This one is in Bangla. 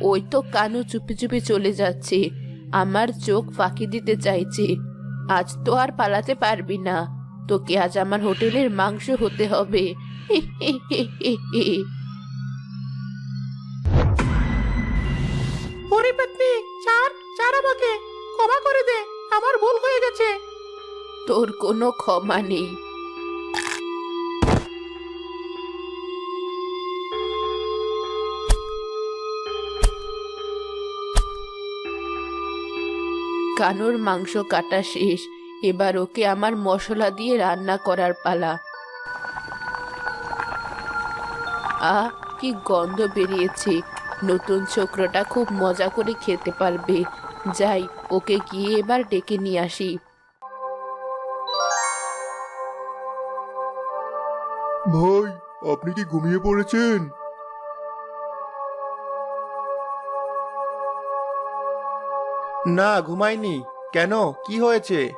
ওই তো কানু চুপি চুপি চলে যাচ্ছে। আমার চোখ ফাঁকি দিতে চাইছে। আজ তো আর পালাতে পারবি না। তোকে আজ আমার হোটেলের মাংস হতে হবে। ওরে পেতনি ছাড় ছাড় আমাকে। ক্ষমা করে দে আমার ভুল হয়ে গেছে। তোর কোনো ক্ষমা নেই। কানুর মাংস কাটা শেষ। এবার ওকে আমার মশলা দিয়ে রান্না করার পালা। আ কি গন্ধ বেরিয়েছে। নতুন ছোকরাটা খুব মজা করে খেতে পারবে। যাই, ওকে গিয়ে এবার ডেকে নিয়ে আসি। ভাই, আপনি কি ঘুমিয়ে পড়েছেন? না ঘুমাইনি। কেন? কি হয়েছে?